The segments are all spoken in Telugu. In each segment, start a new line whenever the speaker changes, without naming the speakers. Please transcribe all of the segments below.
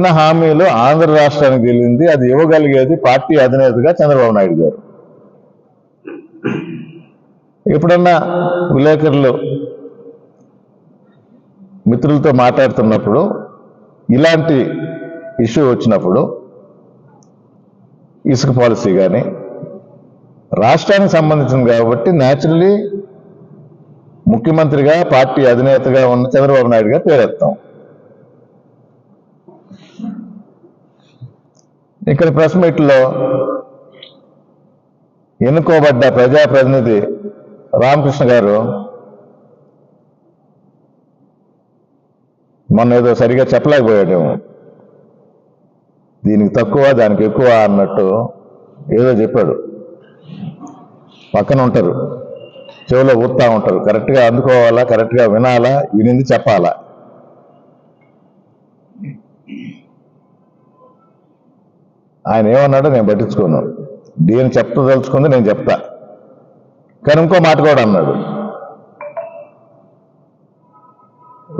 ఇచ్చిన హామీలు ఆంధ్ర రాష్ట్రానికి వెళ్ళింది. అది ఇవ్వగలిగేది పార్టీ అధినేతగా చంద్రబాబు నాయుడు గారు. ఎప్పుడన్నా విలేకరులు మిత్రులతో మాట్లాడుతున్నప్పుడు ఇలాంటి ఇష్యూ వచ్చినప్పుడు ఇసుక పాలసీ కానీ రాష్ట్రానికి సంబంధించింది కాబట్టి న్యాచురలీ ముఖ్యమంత్రిగా పార్టీ అధినేతగా ఉన్న చంద్రబాబు నాయుడు గారు పేరెత్తాం. ఇక్కడ ప్రెస్ మీట్లో ఎన్నుకోబడ్డ ప్రజాప్రతినిధి రామకృష్ణ గారు మొన్న ఏదో సరిగా చెప్పలేకపోయాడేమో. దీనికి తక్కువ దానికి ఎక్కువ అన్నట్టు ఏదో చెప్పాడు. పక్కన ఉంటారు. చెవిలో ఊర్తా ఉంటారు. కరెక్ట్గా అందుకోవాలా కరెక్ట్గా వినాలా వినింది చెప్పాలా? ఆయన ఏమన్నాడో నేను పట్టించుకోను. నేను చెప్తా తలుచుకుంది నేను చెప్తా. కానీ ఇంకో మాట కూడా అన్నాడు.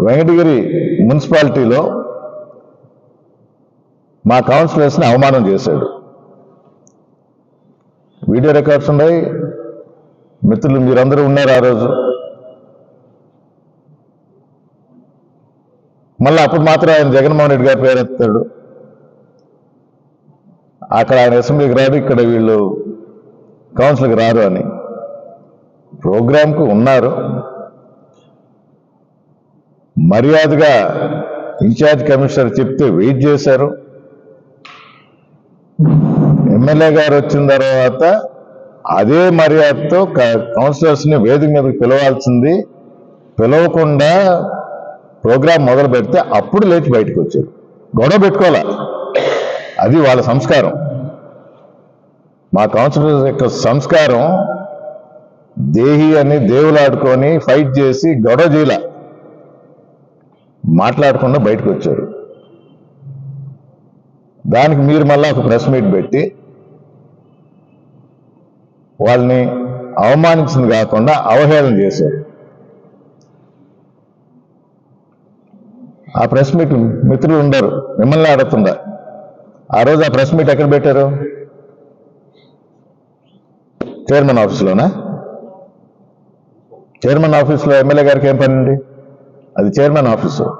వెంకటగిరి మున్సిపాలిటీలో మా కౌన్సిలర్స్ని అవమానం చేశాడు. వీడియో రికార్డ్స్ ఉన్నాయి. మిత్రులు మీరందరూ ఉన్నారు ఆ రోజు. మళ్ళీ అప్పుడు మాత్రం ఆయన జగన్మోహన్ రెడ్డి గారి పేరు ఎత్తాడు అక్కడ ఆయన అసెంబ్లీకి రాడు ఇక్కడ వీళ్ళు కౌన్సిల్కి రారు అని. ప్రోగ్రాంకు ఉన్నారు. మర్యాదగా ఇన్ఛార్జ్ కమిషనర్ చెప్తే వెయిట్ చేశారు. ఎమ్మెల్యే గారు వచ్చిన తర్వాత అదే మర్యాదతో కౌన్సిలర్స్ని వేదిక మీదకి పిలవాల్సింది. పిలవకుండా ప్రోగ్రాం మొదలు పెడితే అప్పుడు లేచి బయటకు వచ్చారు. గొడవ పెట్టుకోవాలా? అది వాళ్ళ సంస్కారం. మా కాన్స్టిట్యూషన్ యొక్క సంస్కారం దేహి అని దేవులాడుకొని ఫైట్ చేసి గొడవ చేయాల. మాట్లాడకుండా బయటకు వచ్చారు. దానికి మీరు మళ్ళా ఒక ప్రెస్ మీట్ పెట్టి వాళ్ళని అవమానించింది కాకుండా అవహేళన చేశారు. ఆ ప్రెస్ మీట్ మిత్రులు ఉండరు మిమ్మల్ని అడుగుతుండ ఆ రోజు ఆ ప్రెస్ మీట్ ఎక్కడ పెట్టారు? చైర్మన్ ఆఫీస్లోనా? చైర్మన్ ఆఫీస్లో ఎమ్మెల్యే గారికి ఏం పని అండి అది చైర్మన్ ఆఫీసు.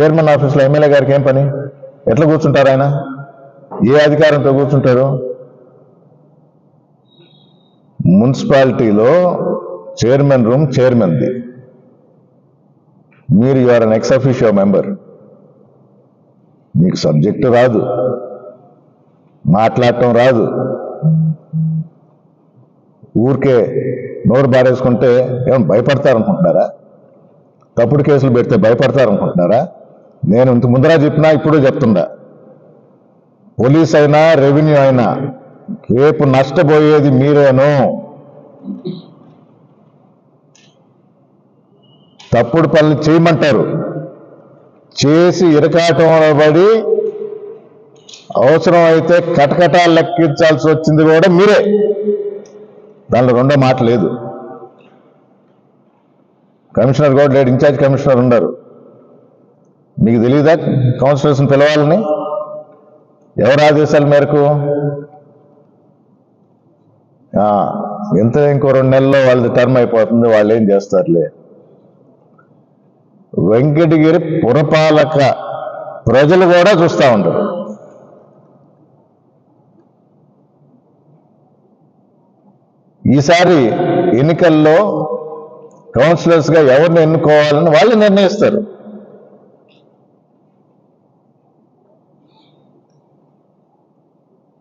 చైర్మన్ ఆఫీస్లో ఎమ్మెల్యే గారికి ఏం పని? ఎట్లా కూర్చుంటారు ఆయన? ఏ అధికారంతో కూర్చుంటారు? మున్సిపాలిటీలో చైర్మన్ రూమ్ చైర్మన్ది. మీరు your an ex officio member మీకు సబ్జెక్ట్ రాదు. మాట్లాడటం రాదు. ఊరికే నోరు బారేసుకుంటే ఏమైనా భయపడతారనుకుంటున్నారా? తప్పుడు కేసులు పెడితే భయపడతారనుకుంటున్నారా? నేను ఇంత ముందరా చెప్పినా ఇప్పుడు చెప్తుండా. పోలీస్ అయినా రెవెన్యూ అయినా రేపు నష్టపోయేది మీరేను. తప్పుడు పనులు చేయమంటారు. చేసి ఇరకాటంలో పడి అవసరం అయితే కటకటాలు లెక్కించాల్సి వచ్చింది కూడా మీరే. దానిలో రెండో మాట లేదు. కమిషనర్ కూడా లేడు ఇన్ఛార్జ్ కమిషనర్ ఉన్నారు మీకు తెలియదా కౌన్సిలర్స్ని పిలవాలని? ఎవరి ఆదేశాల మేరకు? ఎంత ఇంకో రెండు నెలల్లో వాళ్ళది టర్మ్ అయిపోతుంది వాళ్ళు ఏం చేస్తారులే. వెంకటగిరి పురపాలక ప్రజలు కూడా చూస్తూ ఉంటారు. ఈసారి ఎన్నికల్లో కౌన్సిలర్స్గా ఎవరిని ఎన్నుకోవాలని వాళ్ళు నిర్ణయిస్తారు.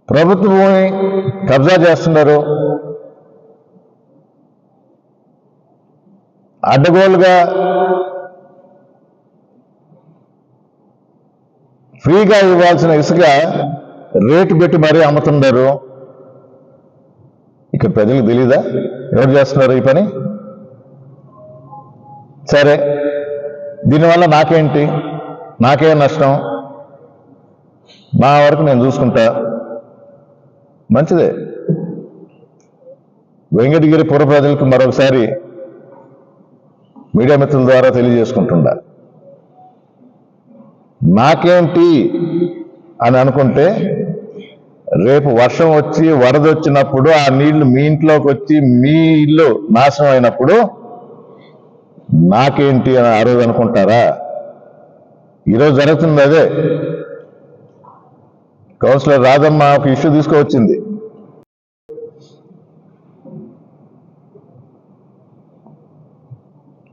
ప్రభుత్వ భూమి కబ్జా చేస్తున్నారు? అడ్డగోలుగా ఫ్రీగా ఇవ్వాల్సిన ఇసుక రేటు పెట్టి మరీ అమ్ముతున్నారు. ఇక్కడ ప్రజలకు తెలీదా? ఎవరు చేస్తున్నారు ఈ పని? సరే. దీనివల్ల నాకేంటి? నాకేం నష్టం? నా వరకు నేను చూసుకుంటా. మంచిదే. వెంకటగిరి పుర ప్రజలకు మరొకసారి మీడియా మిత్రుల ద్వారా తెలియజేసుకుంటుండా. నాకేంటి అని అనుకుంటే రేపు వర్షం వచ్చి వరద వచ్చినప్పుడు ఆ నీళ్ళు మీ ఇంట్లోకి వచ్చి మీ ఇల్లు నాశనం అయినప్పుడు నాకేంటి అని ఆ రోజు అనుకుంటారా? ఈరోజు జరుగుతుంది అదే. కౌన్సిలర్ రాజమ్మ ఒక ఇష్యూ తీసుకువచ్చింది.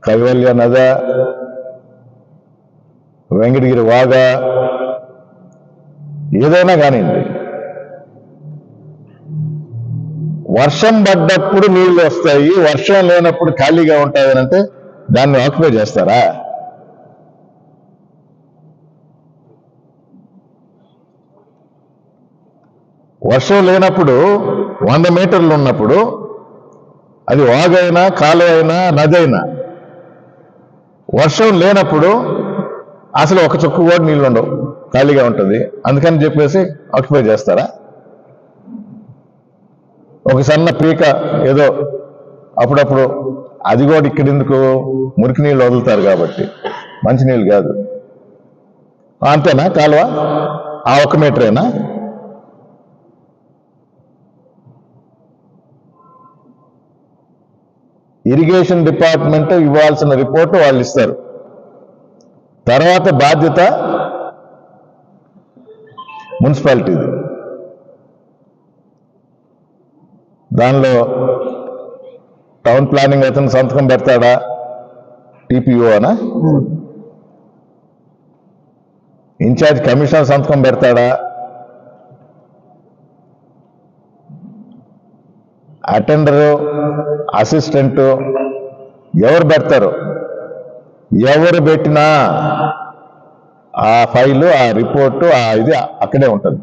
కైవల్య నద వెంకటగిరి వాగా ఏదైనా కానివ్వండి. వర్షం పడ్డప్పుడు నీళ్ళు వస్తాయి వర్షం లేనప్పుడు ఖాళీగా ఉంటాయి అని అంటే దాన్ని ఆక్యుపై చేస్తారా? వర్షం లేనప్పుడు వంద మీటర్లు ఉన్నప్పుడు అది వాగైనా కాలువ అయినా నది అయినా వర్షం లేనప్పుడు అసలు ఒక చుక్కు కూడా నీళ్ళు ఉండవు ఖాళీగా ఉంటుంది. అందుకని చెప్పేసి ఆక్యుపై చేస్తారా? ఒక సన్న పీక ఏదో అప్పుడప్పుడు అది కూడా ఇక్కడ ఎందుకు? మురికి నీళ్ళు వదులుతారు కాబట్టి. మంచి నీళ్ళు కాదు. అంతేనా కాలువ? ఆ ఒక్క మీటరేనా? ఇరిగేషన్ డిపార్ట్మెంట్ ఇవ్వాల్సిన రిపోర్టు వాళ్ళు ఇస్తారు. తర్వాత బాధ్యత మున్సిపాలిటీది. దానిలో టౌన్ ప్లానింగ్ అతను సంతకం పెడతాడా? టీపీఓ అనా ఇన్ఛార్జ్ కమిషనర్ సంతకం పెడతాడా? అటెండరు అసిస్టెంట్ ఎవరు పెడతారు? ఎవరు పెట్టినా ఆ ఫైలు ఆ రిపోర్టు ఆ ఇది అక్కడే ఉంటుంది.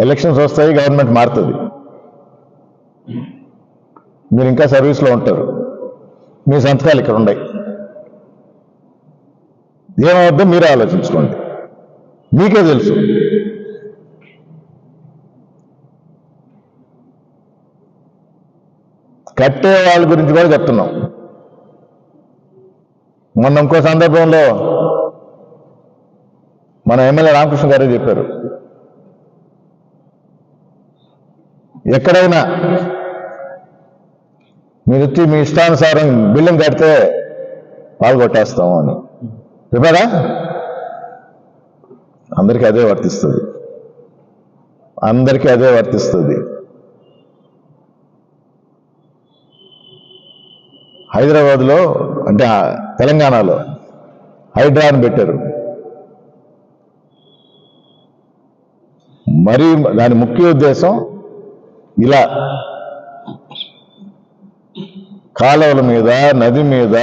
ఎలక్షన్స్ వస్తాయి గవర్నమెంట్ మారుతుంది. మీరు ఇంకా సర్వీస్లో ఉంటారు. మీ సంతకాలు ఇక్కడ ఉన్నాయి ఏమవుద్దో మీరే ఆలోచించుకోండి. మీకే తెలుసు. కట్టే వాళ్ళ గురించి కూడా చెప్తున్నాం. మొన్న ఇంకో సందర్భంలో మన ఎమ్మెల్యే రామకృష్ణ గారే చెప్పారు. ఎక్కడైనా మీరు వచ్చి మీ ఇష్టానుసారం బిల్లు కడితే పాల్గొట్టేస్తాము అని. చెప్పారా? అందరికీ అదే వర్తిస్తుంది. అందరికీ అదే వర్తిస్తుంది. హైదరాబాద్లో అంటే తెలంగాణలో హైడ్రా అని పెట్టారు. మరి దాని ముఖ్య ఉద్దేశం ఇలా కాలువల మీద నది మీద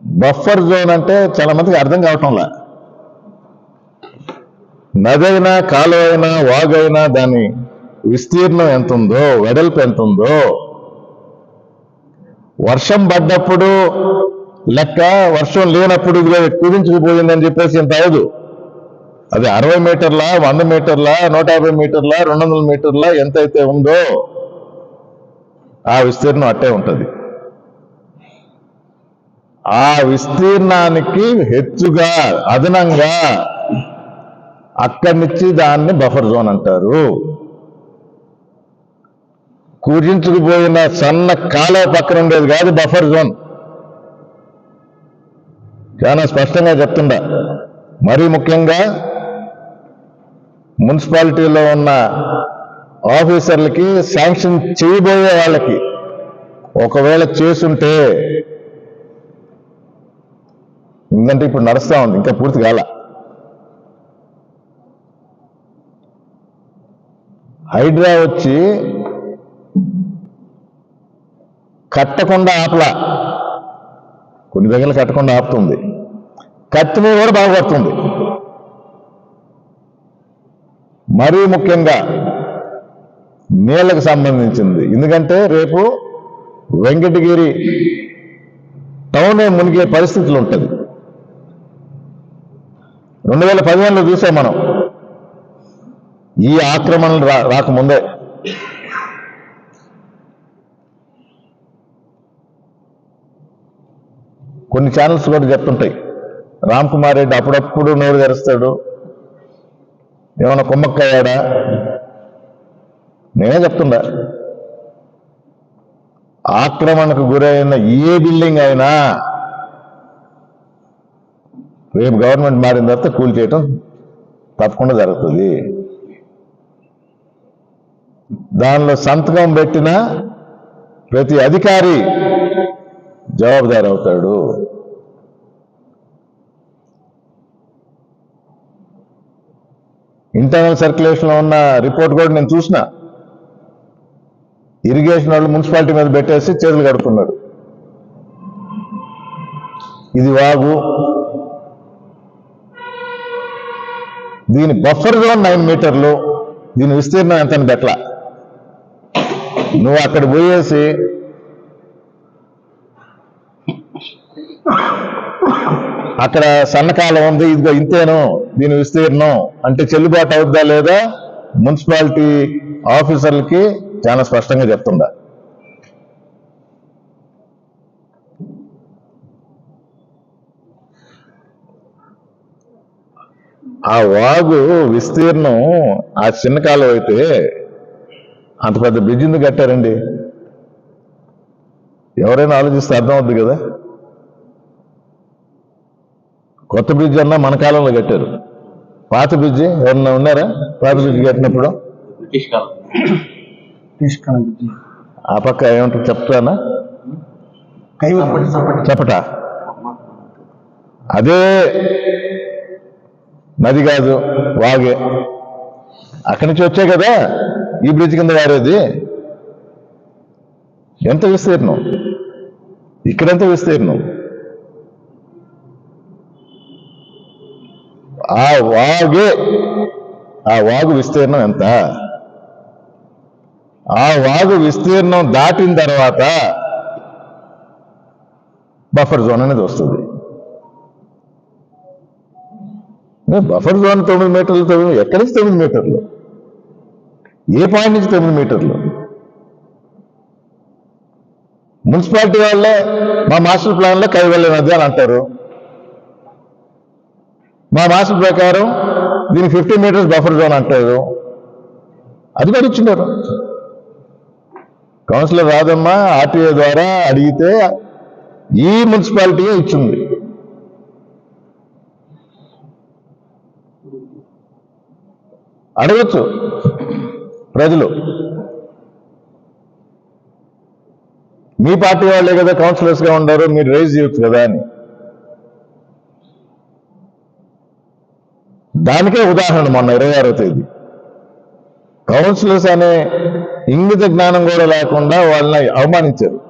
బఫర్ జోన్ అంటే చాలా మందికి అర్థం కావటంలా. నదైనా కాలువైనా వాగైనా దాని విస్తీర్ణం ఎంత ఉందో వెడల్పు ఎంత ఉందో వర్షం పడ్డప్పుడు లెక్క వర్షం లేనప్పుడు ఇదిగో కుదించుకుపోయిందని చెప్పేసి ఇంత అవదు అది అరవై మీటర్ల వంద మీటర్ల నూట యాభై మీటర్ల రెండు వందల మీటర్ల ఎంత అయితే ఉందో ఆ విస్తీర్ణం అట్టే ఉంటుంది. ఆ విస్తీర్ణానికి హెచ్చుగా అదనంగా అక్కడి నుంచి దాన్ని బఫర్ జోన్ అంటారు. కుదించుకుపోయిన సన్న కాలువ పక్కన ఉండేది కాదు బఫర్ జోన్. చాలా స్పష్టంగా చెప్తుండ. మరీ ముఖ్యంగా మున్సిపాలిటీలో ఉన్న ఆఫీసర్లకి శాంక్షన్ చేయబోయే వాళ్ళకి ఒకవేళ చేసుంటే ఎందుకంటే ఇప్పుడు నడుస్తూ ఉంది ఇంకా పూర్తి కాల. హైడ్రా వచ్చి కట్టకుండా ఆపలా. కొన్ని దగ్గర కట్టకుండా ఆపుతుంది. కత్తి మీద కూడా బాగుపడుతుంది. మరీ ముఖ్యంగా నీళ్ళకు సంబంధించింది. ఎందుకంటే రేపు వెంకటగిరి టౌన్ మునిగే పరిస్థితులు ఉంటుంది. రెండు వేల పదిహేనులో చూసాం మనం. ఈ ఆక్రమణలు రా రాకముందే. కొన్ని ఛానల్స్ కూడా చెప్తుంటాయి. రామ్ కుమార్ రెడ్డి అప్పుడప్పుడు నోరు తెరుస్తాడు. ఏమైనా కుమ్మక్కయ్యాడా? నేనే చెప్తుండా. ఆక్రమణకు గురైన ఏ బిల్డింగ్ అయినా రేపు గవర్నమెంట్ మారిన తర్వాత కూల్ చేయటం తప్పకుండా జరుగుతుంది. దానిలో సంతకం పెట్టిన ప్రతి అధికారి జవాబుదారు అవుతాడు ఇంటర్నల్ సర్క్యులేషన్లో ఉన్న రిపోర్ట్ కూడా నేను చూసిన. ఇరిగేషన్ వాళ్ళు మున్సిపాలిటీ మీద పెట్టేసి చేతులు కడుతున్నారు. ఇది వాగు. దీని బఫర్ జోన్ నైన్ మీటర్లు. దీని విస్తీర్ణం ఎంత అని నువ్వు అక్కడ పోయేసి అక్కడ సన్నకాలం ఉంది ఇదిగో ఇంతేను దీని విస్తీర్ణం అంటే చెల్లుబాటు అవుద్దా లేదా మున్సిపాలిటీ ఆఫీసర్లకి చాలా స్పష్టంగా చెప్తుందా ఆ వాగు విస్తీర్ణం ఆ చిన్న కాలం అయితే అంత పెద్ద బ్రిడ్జ్ ఎందుకు కట్టారండి? ఎవరైనా ఆలోచిస్తే అర్థం అవుద్ది కదా. కొత్త బ్రిడ్జ్ అన్నా మన కాలంలో కట్టారు. పాత బ్రిడ్జ్ ఎవరన్నా ఉన్నారా? పాత బ్రిడ్జ్ కట్టినప్పుడు?
బ్రిటిష్ కాలం.
తీసుకెళ్ళి
ఆ పక్క ఏమంటారు? చెప్తానా? చెప్పట. అదే నది కాదు వాగే. అక్కడి నుంచి వచ్చే కదా ఈ బ్రిడ్జ్ కింద వారేది? ఎంత విస్తీర్ణం? ఇక్కడెంత విస్తీర్ణం. ఆ వాగే ఆ వాగు విస్తీర్ణం ఎంత? ఆ వాగు విస్తీర్ణం దాటిన తర్వాత బఫర్ జోన్ అనేది వస్తుంది. బఫర్ జోన్ తొమ్మిది మీటర్లు తొమ్మిది ఎక్కడి నుంచి తొమ్మిది మీటర్లు? ఏ పాయింట్ నుంచి తొమ్మిది మీటర్లు? మున్సిపాలిటీ వాళ్ళే మా మాస్టర్ ప్లాన్లో కైవల్య నది అని అంటారు. మా మాస్టర్ ప్రకారం దీన్ని ఫిఫ్టీ మీటర్స్ బఫర్ జోన్ అంటారు. అది కూడా ఇచ్చినారు. కౌన్సిలర్ రాదమ్మ ఆర్టీఏ ద్వారా అడిగితే ఈ మున్సిపాలిటీ ఇచ్చింది. అడగచ్చు ప్రజలు. మీ పార్టీ వాళ్ళే కదా కౌన్సిలర్స్గా ఉండరు మీరు రైజ్ చేయొచ్చు కదా అని. దానికే ఉదాహరణ మొన్న ఇరవై ఆరో తేదీ. కౌన్సిలర్స్ అనే ఇంగిత జ్ఞానం కూడా లేకుండా వాళ్ళని అవమానించారు.